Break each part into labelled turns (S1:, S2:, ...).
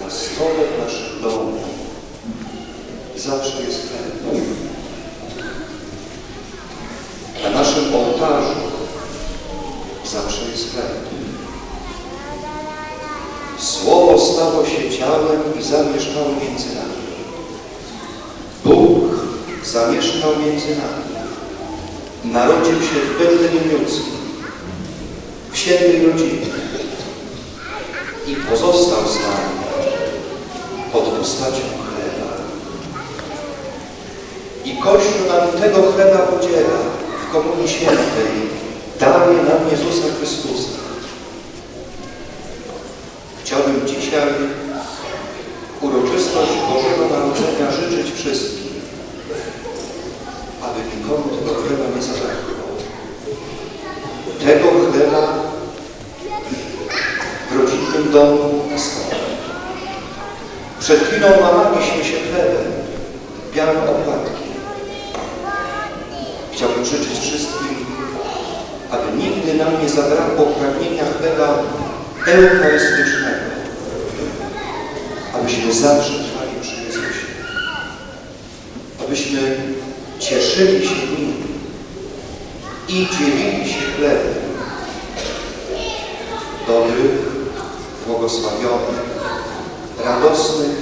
S1: na stole naszych naszym domu zawsze jest chleb. Na naszym ołtarzu zawsze jest chleb. Słowo stało się ciałem i zamieszkało między nami. Bóg zamieszkał między nami. Narodził się w Betlejem Judzkim świętej rodzinie i pozostał z nami pod postacią chleba. I Kościół nam tego chleba podziela w Komunii Świętej, daje nam Jezusa Chrystusa. Chciałbym dzisiaj uroczystość Bożego Narodzenia życzyć wszystkim, aby nikomu tego chleba nie zabrakło. Tego chleba w rodzinnym domu na stole. Przed chwilą łamaliśmy się chlebem, białym opłatkiem. Chciałbym życzyć wszystkim, aby nigdy nam nie zabrakło pragnienia chleba eucharystycznego, abyśmy zawsze trwali przy Jezusie, abyśmy cieszyli się Nim i dzielili się chlebem dobrych, błogosławionych, radosnych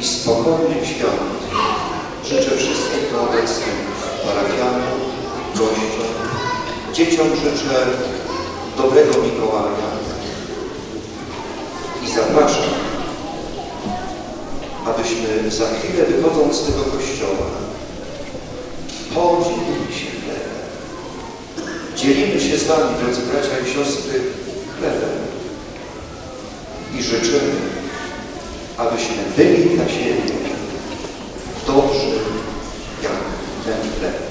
S1: i spokojnych świąt. Życzę wszystkim tu obecnym parafianom, gościom, dzieciom życzę dobrego Mikołaja i zapraszam, abyśmy za chwilę wychodząc z tego kościoła podzielili się chlebem. Dzielimy się z Wami, drodzy bracia i siostry, chlebem i życzymy, abyśmy byli dla siebie dobrzy jak ten chleb.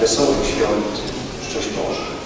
S1: Wesołych świąt, szczęść Boże.